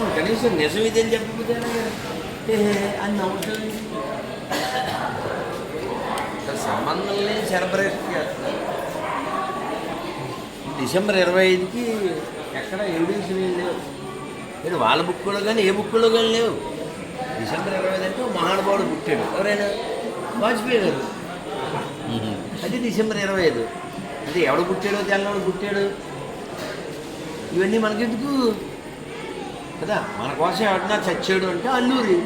నువ్వు కనీసం నిజం ఇదని చెప్పకపోతే అని నవ్వుతుంది సంబంధం లేని సెలబ్రేట్ చేస్తున్నారు. డిసెంబర్ ఇరవై ఐదుకి ఎక్కడ ఎవిడెన్స్ లేవు. నేను వాళ్ళ బుక్కులో కానీ ఏ బుక్కులో కానీ లేవు. డిసెంబర్ ఇరవై ఐదు అంటే మహానుభావుడు పుట్టాడు. ఎవరైనా? వాజ్పేయి గారు. అది డిసెంబర్ ఇరవై ఐదు. అంటే ఎవడు పుట్టాడో తెల్లవాడు పుట్టాడు. ఇవన్నీ మనకెందుకు? కదా మన కోసం ఎవడన్నా చచ్చాడు అంటే అల్లూరి.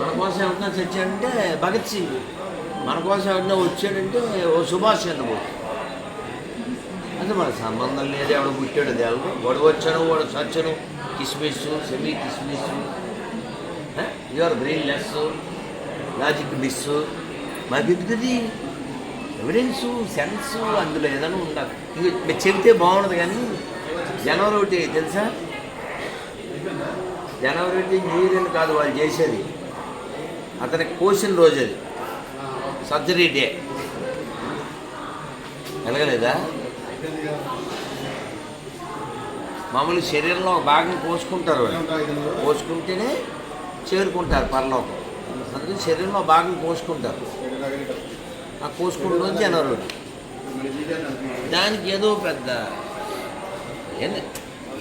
మన కోసం ఎవడన్నా చచ్చాడంటే భగత్ సింగ్. మన కోసం ఎవడన్నా వచ్చాడంటే ఓ సుభాష్ చంద్రబోస్. అంటే మన సంబంధం లేదు ఎవడు పుట్టాడు దేవుడు వాడు వచ్చాను వాడు చచ్చను కిస్మిస్ సెమీ కిస్మిస్. Your brainless logic miss మాకెందుకది ఎవిడెన్స్ సెన్స్ అందులో ఏదైనా ఉండాలి. ఇది మీరు చెబితే బాగుండదు కానీ జనవరి ఒకటి తెలుసా? జనవరి ఇంజనీరింగ్ కాదు వాళ్ళు చేసేది. అతనికి కోసిన రోజు అది. Surgery day. ఎలగలేదా మామూలు శరీరంలో ఒక భాగం కోసుకుంటారు కోసుకుంటేనే చేరుకుంటారు పరలోకం. అందుకని శరీరంలో భాగం కోసుకుంటారు. ఆ కోసుకుంటూ జనవరి దానికి ఏదో పెద్ద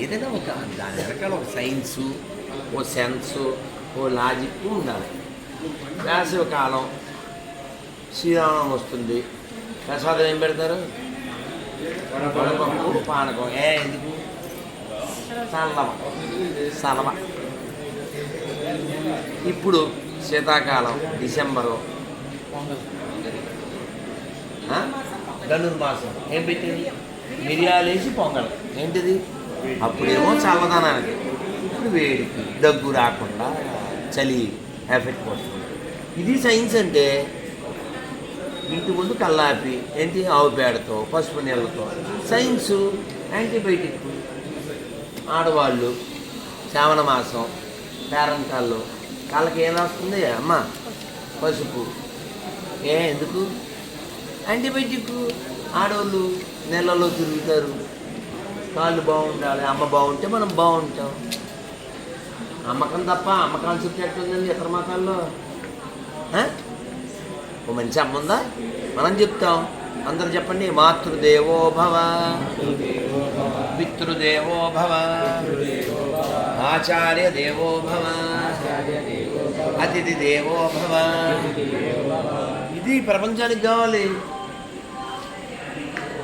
ఏదైనా ఒక దాని వెనకాల ఒక సైన్సు ఓ సెన్సు ఓ లాజిక్ ఉండాలి. వేసవి కాలం శ్రీరామం వస్తుంది. ప్రసాదం ఏం పెడతారు? వడపప్పు పానకం. ఏ ఎందుకు? చల్లవ సలవ ఇప్పుడు శీతాకాలం డిసెంబరు. ధనుర్మాసం. ఏం పెట్టేది? మిరియాలు వేసి పొంగల్. ఏంటిది? అప్పుడేమో చల్లదనానికి. ఇప్పుడు వేడికి దగ్గు రాకుండా చలి ఎఫెక్ట్ పడుతుంది ఇది సైన్స్ అంటే ఇంటి ముందు కల్లాపి ఏంటి ఆవు పేడతో పసుపు నీళ్ళతో. Science antibiotic. ఆడవాళ్ళు శ్రావణ మాసం పేరంటాళ్ళు వాళ్ళకి ఏం వస్తుంది అమ్మ పసుపు. ఏ ఎందుకు? యాంటీబయాటిక్. ఆడవాళ్ళు నెలలో తిరుగుతారు. కాళ్ళు బాగుండాలి అమ్మ బాగుంటే మనం బాగుంటాం. అమ్మకం తప్ప అమ్మ కాన్సెప్ట్ ఎట్టుందండి ఇతర మతాల్లో? ఓ మంచి అమ్మ ఉందా? మనం చెప్తాం. అందరు చెప్పండి. మాతృదేవో భవ. పితృదేవో భవ. ఆచార్య దేవో భవ. అతిథి దేవో భవ. ఇది ప్రపంచానికి కావాలి.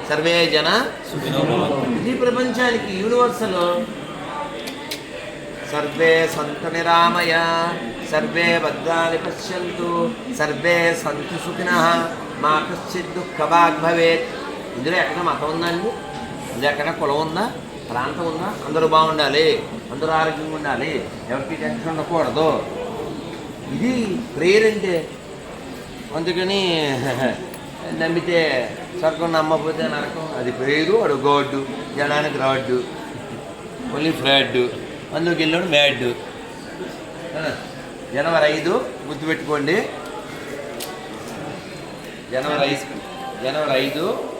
సర్వే జన ఇది ప్రపంచానికి యూనివర్సల్ సర్వే సంతు నిరామయ సర్వే భద్రాన్ని పశ్యంతు సర్వే సంతు సుఖిన మా కశ్చిత్ దుఃఖభాగ్ భవేత్ ఇందులో ఎక్కడ మతం ఉందా అండి ఇందులో ఎక్కడ కులం ఉందా? ప్రాంతం ఉందా? అందరూ బాగుండాలి. అందరూ ఆరోగ్యంగా ఉండాలి. ఎవరికి టెన్షన్ ఉండకూడదు. ఇది ప్రేయర్ అంటే. అందుకని నమ్మితే స్వర్గం నమ్మకపోతే నరకం. అది ప్రేయరు అడు గోడ్డు జనానికి రాడ్డు. ఓన్లీ ఫ్లాడ్ అందులోకి వెళ్ళాడు మ్యాడ్. జనవరి ఐదు గుర్తుపెట్టుకోండి. జనవరి ఐదు జనవరి ఐదు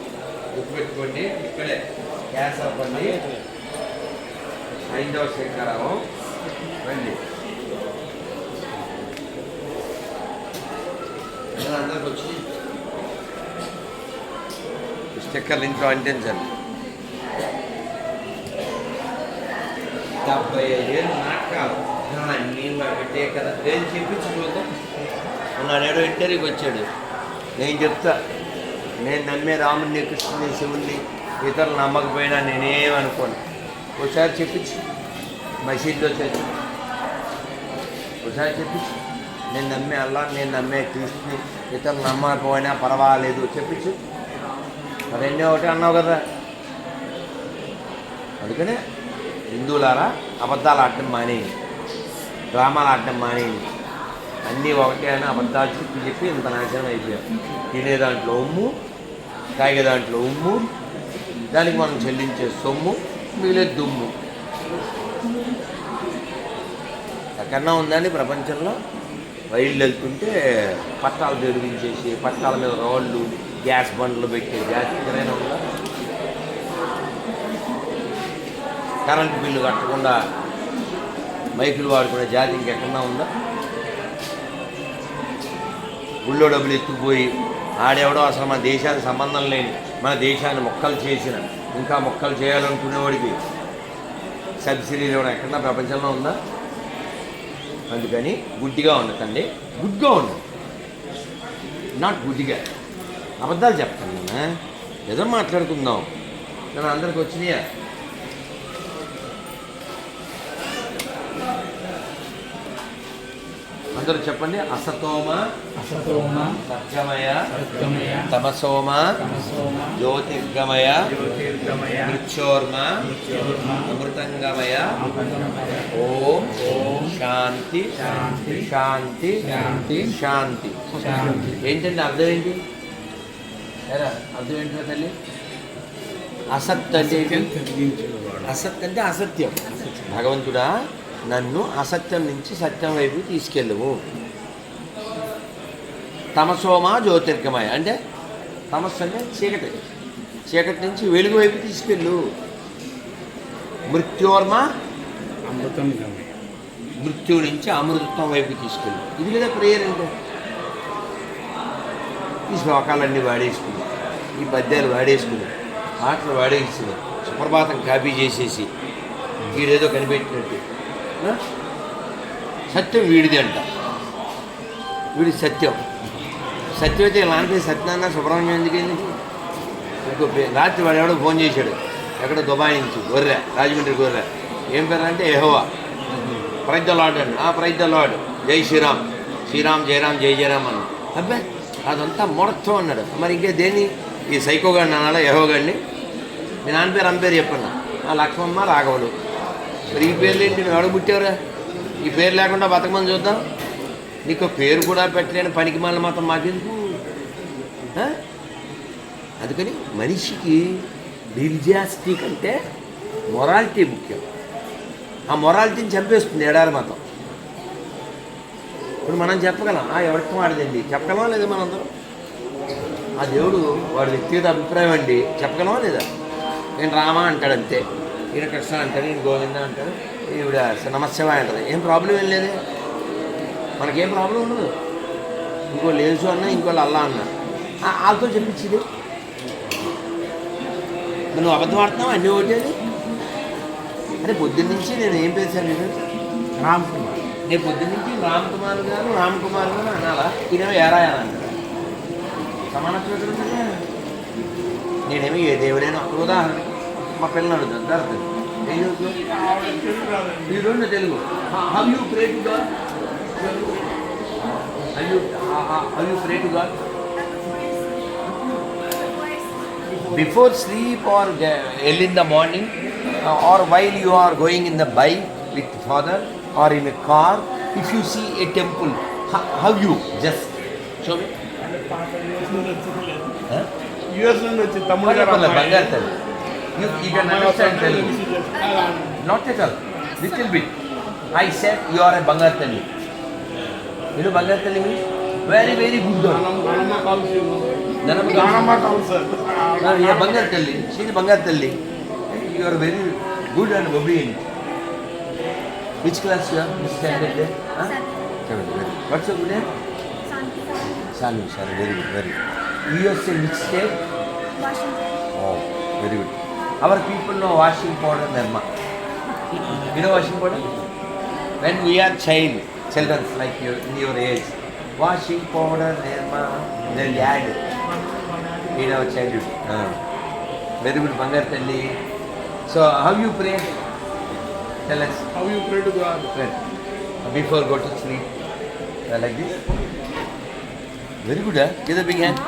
గుర్తుపెట్టుకోండి. ఇక్కడే గ్యాస్ అవ్వండి ఐదవ శంకరావం రండి. అందరికి వచ్చి. స్టిక్కర్లు ఇంట్లో అంటించండి. డెబ్బై ఐదేళ్ళు నాటకాలు నేను పెట్టే కదా? నేను చెప్పించి చూద్దాం. ఉన్నాడేడో ఇంటర్వ్యూకి వచ్చాడు. నేను చెప్తా నేను నమ్మే రాముడిని కృష్ణుని శివుణ్ణి ఇతరులు నమ్మకపోయినా నేనేమనుకోను ఒకసారి చెప్పించి. మసీద్లో చర్చి ఒకసారి చెప్పించి. నేను నమ్మే అల్లా నేను నమ్మే కృష్ణుని ఇతరులు నమ్మకపోయినా పర్వాలేదు. చెప్పించు. మరెన్నో ఒకటి అన్నావు కదా. అందుకనే హిందువులారా అబద్ధాలు ఆడటం మానేయండి డ్రామాలు ఆడటం మానేయండి అన్నీ ఒకటే అని అబద్ధాలు చెప్పి చెప్పి ఇంత నాశనం అయిపోయారు తినే దాంట్లో ఉమ్ము తాగే దాంట్లో ఉమ్ము దానికి మనం చెల్లించే సొమ్ము మిగిలే దుమ్ము. ఎక్కడన్నా ఉందండి ప్రపంచంలో. రైళ్ళు వెళ్తుంటే పట్టాలు జరిగించేసి పట్టాల మీద రోళ్ళు గ్యాస్ బండ్లు పెట్టి గ్యాస్ ఎక్కడైనా ఉందా కరెంటు బిల్లు కట్టకుండా మైకులు వాడుకునే జాతి ఇంకెక్కడా ఉందా? గుళ్ళో డబ్బులు ఎత్తుకుపోయి ఆడెవడో అసలు మన దేశానికి సంబంధం లేని మన దేశాన్ని మొక్కలు చేసిన ఇంకా మొక్కలు చేయాలనుకునేవాడికి సబ్సిడీలు ఇవ్వడం ఎక్కడన్నా ప్రపంచంలో ఉందా? అందుకని గుడ్డిగా ఉండకండి గుడ్గా ఉండండి నాట్ గుడ్డిగా. అబద్ధాలు చెప్తాను నేను ఏదో మాట్లాడుకుందాం. నేను అందరికి వచ్చినాయా? అందరూ చెప్పండి. అసతోమ అసతోమ సత్యమయ సత్యమయ తమసోమ తమసోమ జ్యోతిర్గమయ జ్యోతిర్గమయ మృత్యోర్మ మృత్యోర్మ అమృతంగమయ ఓం ఓం శాంతి శాంతి శాంతి శాంతి శాంతి. ఏంటండి అర్థం ఏంటి? అర్థం ఏంటో తల్లి? అసత్ అంటే? అసత్ అంటే అసత్యం. భగవంతుడా? నన్ను అసత్యం నుంచి సత్యం వైపు తీసుకెళ్ళవు తమసోమ జ్యోతిర్గమయ. అంటే తమస్సు అంటే చీకటి. చీకటి నుంచి వెలుగు వైపు తీసుకెళ్ళు. మృత్యోర్మ అమృతం గమయ మృత్యు నుంచి అమృతత్వం వైపు తీసుకెళ్ళు. ఇది కదా ప్రేయర్ అంటే. ఈ శ్లోకాలన్నీ వాడేసుకుని ఈ పద్యాలు వాడేసుకుని పాటలు వాడేసుకుని సుప్రభాతం కాపీ చేసేసి వీడేదో కనిపెట్టినట్టు? సత్యం వీడిది అంట. వీడి సత్యం. సత్యం అయితే ఇలాంటి సత్యనారాయణ సుబ్రహ్మణ్యం ఎందుకు ఇంకో రాత్రి వాడు ఎవడో ఫోన్ చేశాడు. ఎక్కడ దుబాయ్ నుంచి గొర్రె రాజమండ్రి గొర్రె. ఏం పేరు అంటే ఎహోవా ప్రైజ్ ద లార్డ్ అండి ఆ ప్రైజ్ ద జై శ్రీరామ్. శ్రీరామ్ జయరామ్ జై జయరామ్ అన్న అబ్బే అదంతా మూఢత్వం అన్నాడు. మరి ఇంకే దేని ఈ సైకో గాడిని అనాలా యహో గాడిని? మీ నాన్న పేరు అమ్మ పేరు చెప్పన్నా. ఆ లక్ష్మమ్మ రాఘవుడు. మరి ఈ పేర్లు ఏంటి? నువ్వు ఎవడ పుట్టావురా. ఈ పేరు లేకుండా బతకమని చూద్దాం. నీకు పేరు కూడా పెట్టలేని పనికి మళ్ళీ మాత్రం మాకెందుకు? అందుకని మనిషికి రిలిజియాసిటీ కంటే మొరాలిటీ ముఖ్యం. ఆ మొరాలిటీని చంపేస్తుంది ఎడారి మతం ఇప్పుడు మనం చెప్పగలం ఆ ఎవరికి వాడిదండి? చెప్పగలమా లేదా మనందరం? ఆ దేవుడు వాడి వ్యక్తిగత అభిప్రాయం అండి. చెప్పగలమా లేదా? నేను రామ అంటాడంతే ఈయన కృష్ణ అంటాడు ఈయన గోవింద అంటాడు ఈవిడ నమస్యవాయ అంటారు ఏం ప్రాబ్లం ఏం లేదే. మనకేం ప్రాబ్లం ఉండదు. ఇంకో లేచు అన్న ఇంకోళ్ళు అల్లా అన్న. వాళ్ళతో చెప్పించింది. నువ్వు అబద్ధం ఆడుతున్నావు? అన్నీ ఒకటేది అరే పొద్దున్న నుంచి నేను ఏం పేసాను నేను? రామ్ కుమార్. నేను పొద్దున్న నుంచి రామ్ కుమార్ గారు రామ్ కుమార్ గారు అనాలా? ఈయన అని అంటాడు సమానత్వం? నేనేమి ఏ దేవుడైనా ఒక ఉదాహరణ. మా పిల్లలు అడుగుతాను అర్థం ఏం చదువుతావు ఈ రెండు Telugu how you pray to God how you how you pray to God before sleep or uh, early in the morning uh, or while you are going in the bike with father or in a car if you see a temple how, how you just show me huh? US నుండి వచ్చి తమ్ముడు గారు పర్లేదు, అమ్మాయి. బంగారు తల్లి You, you can understand Telugu. Not at all. Little bit. I said you are a Bangar Telugu. You know Bangar Telugu? Very, very good girl. Nanamma No, you are Bangar Telugu. She Bangar Telugu. You are very good and obedient. Which class you are? Standard there? Huh? Seven. Very good. What's your name? Sanu. Sanu. Very good. Very good. You are saying which state? Washington. Oh, very good. our people know washing powder dharma. You know washing powder? When we are child, children like you in your age, washing powder dharma, they add in our childhood. Uh, very good Bangartali. So how you pray? Tell us. How you pray to God? Pray. Before go to sleep. Uh, like this. Very good, huh? Give a big hand.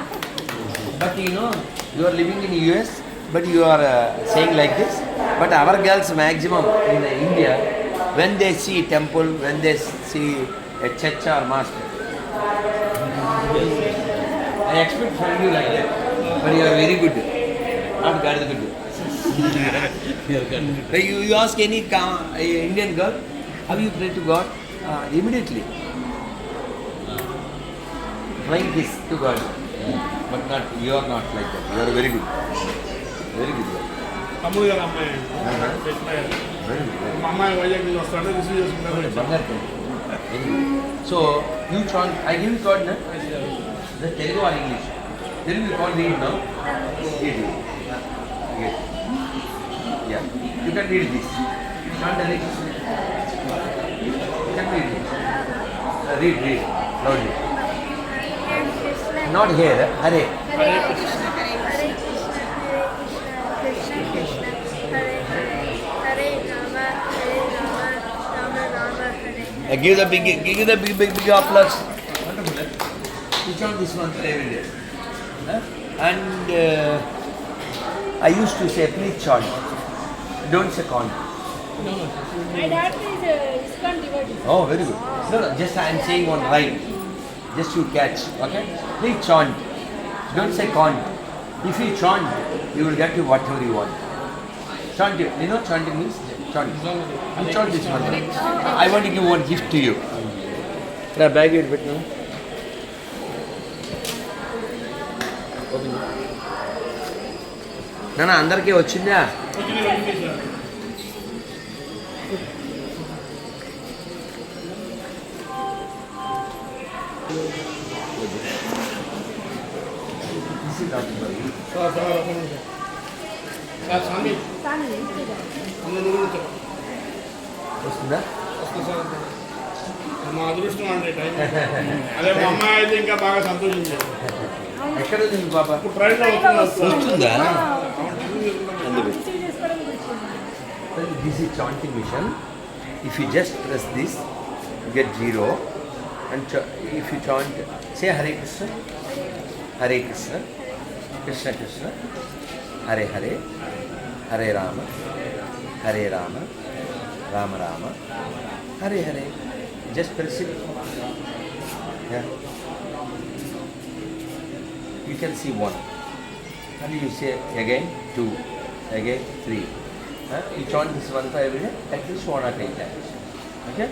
But you know, you are living in US, but you are uh, saying like this. But our girls maximum in India, when they see temple, when they see a church or mosque, I expect from you like that. But you are very good. Not God is good. You, you ask any Indian girl, how you pray to God? Uh, immediately. Flying this to God. But not, you are not like that. You are very good. Good. girl. తమ్ముడు గారు అమ్మాయి. కృష్ణ మా అమ్మాయి వైజాగ్ నుంచి వస్తాడు receive చేసుకుంటారు so you can I give card నా the Telugu or English Telugu card read now read yeah you can read this Hare Krishna you can read read read loudly not here Hare Hare Krishna, Uh, give the big, give the big, big, big applause. Wonderful. Chant this mantra every day. Huh? And uh, I used to say, please chant. Don't say chant. My dad is uh, ISKCON devotee. Oh, very good. No, no, just I am saying one right. Just you catch. Okay? Please chant. Don't say con. If you chant, you will get you whatever you want. Chant. You know chanting means chant. You chant this mantra. I want to give one gift to you. Now bag it bit now. నాన్న అందరికీ వచ్చిందా sir నువ్వు కూడా చెప్పు. వస్తుందా వస్తా sir మా అదృష్టం అండి టైం అదే మా అమ్మాయి అయితే ఇంకా బాగా సంతోషించారు ఎక్కడ ఉంది పాప ఇప్పుడు ట్రైన్లో వస్తుందా this is chanting mission. If you just press this, you get zero. And if you chant, say Hare Krishna, Hare Krishna, Krishna Krishna, Hare Hare, Hare Rama, Hare Ram Ram Ram, Hare Hare. Just principle you can see one Hare you say again two again three you chant this mantra every at least one at eight time okay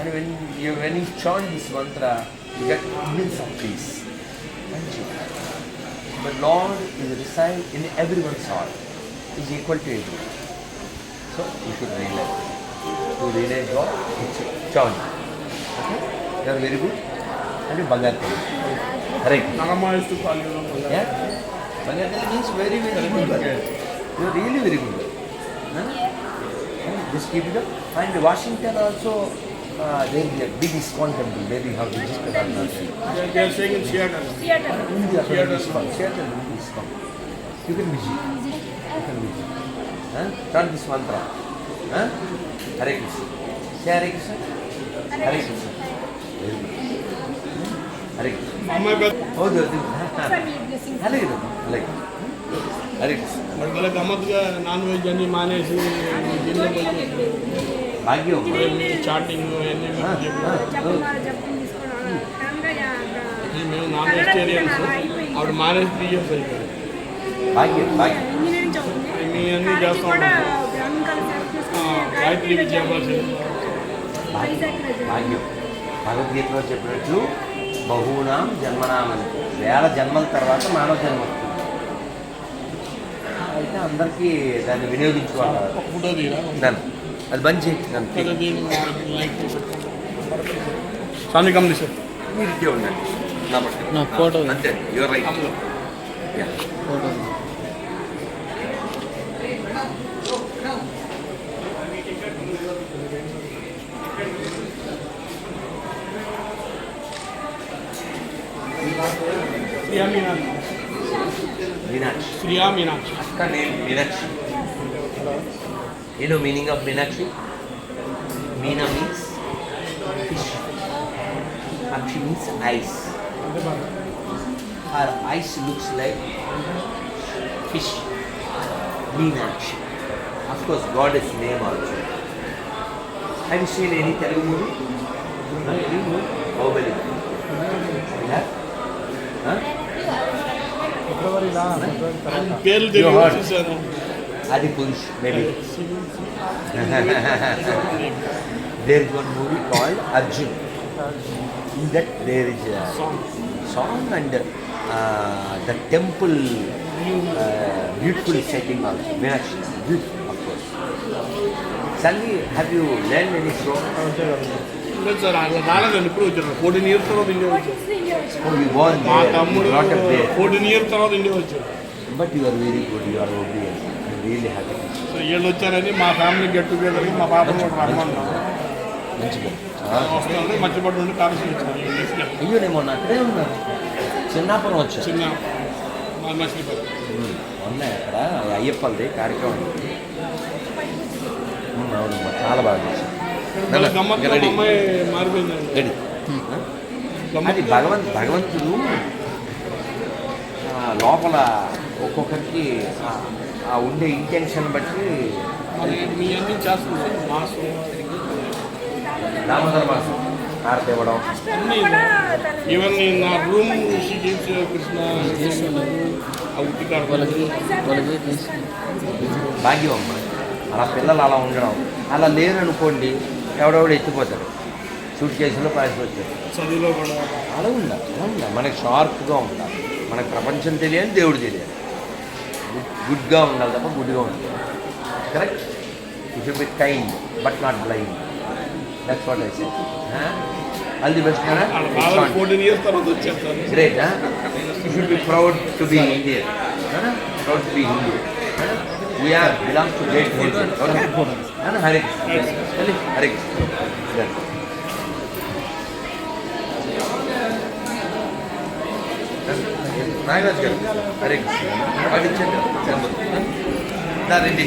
and when you when you chant this mantra you get miles of peace But Lord is resigned in everyone's heart. Is equal to everyone. so you should relax. To relax your jaw. Okay? You are very good. And you Bangal Telugu. Hare Nagama is to call you Bangal Yeah? Bangar Telugu means very, very good. Okay. You are really very good. Huh? And just keep it up. And Washington also Uh, there is a big discount temple where have the ISKCON. They are saying in Seattle. Seattle. India, Seattle. Seattle. Seattle. You can visit. You can visit. हाँ? चल this मंत्र हाँ? हरे कृष्ण। क्या हरे कृष्ण? हरे कृष्ण। हरे कृष्ण। हरे कृष्ण। हरे कृष्ण। भाग्य। चाटिंग हाँ, भाग्य भाग्य। కానీ చేస్తాం ఆ, గాయత్రి భగవద్గీతలో చెప్పినట్లు బహునాం జన్మనామని. వేల జన్మల తర్వాత మానవ జన్మ వస్తుంది. అయితే అందరికీ దాన్ని వినియోగించుకోవాలి. నన్ను. అది బంద్ లైక్ స్వామి గమనించారు మీరు ఇట్టే ఉండండి. నా ఫోటో. అంతే. Your right photo Priya Meenakshi Meenakshi Priya Meenakshi అక్క నేను Meenakshi You know meaning of Meenakshi? Meena means fish. Akshi means eyes. Her eyes looks like fish. Meenakshi. Of course, goddess name also. Have you seen any Telugu movie? No, any movie? Bahubali. Adi Purush, maybe. there is one uh, movie called Arjun. In that there is a song and uh, the temple uh, beautiful setting also. Meenakshi, beautiful of course. Suddenly, have you learned any song? No sir, I was fourteen years old. You మా there, తమ్ముడు you brought up there. Fourteen years తర్వాత India వచ్చారు But you are very good, you are obedient. I'm really happy. So వీళ్ళు వచ్చారని మా family get టుగెదర్కి మా కూడా రమ్మన్నాం మంచిగా చాలా వస్తుంది మర్చిపడి నుండి కాలేజీ వచ్చారు వీళ్ళు తీసుకెళ్ళి. అయ్యో నేను మొన్న అక్కడే ఉన్నాను చిన్నాపురం వచ్చా చిన్న మా మచిలీపల్లి మొన్న అక్కడ అయ్యప్పలది కార్యక్రమం ఉంది. ఉమ్, అవునమ్మా చాలా బాగా చేశారు గమ్మత్తు. అమ్మాయి మారిపోయిందండి రెడీ. అది భగవంత్ భగవంతుడు ఆ, లోపల ఒక్కొక్కరికి ఆ- ఉండే ఇంటెన్షన్ బట్టి మరి మీ అన్ని చేస్తుంది మాసు దామోదర మాసం హారతి ఇవ్వడం. ఈవెన్ నా రూమ్ కృష్ణ భాగ్యం అమ్మ. అలా పిల్లలు అలా ఉండడం. అలా లేరు అనుకోండి ఎవడెవడు ఎత్తిపోతాడు? సూట్ కేసులో పాసిపోతాడు చదువులో కూడా. అలా ఉండాలి అలా ఉండాలి మనకి షార్ప్గా ఉండాలి మనకు ప్రపంచం తెలియని దేవుడు తెలియాలి గుడ్ గుడ్గా ఉండాలి తప్ప గుడ్గా ఉండాలి correct you should be kind but not blind that's what I say all the best great you should be proud to be Indian proud to be Hindu we are belong to great Hare Hare Krishna Nagaraj గారు. హరే కృష్ణ. పాటించండి రెడ్డి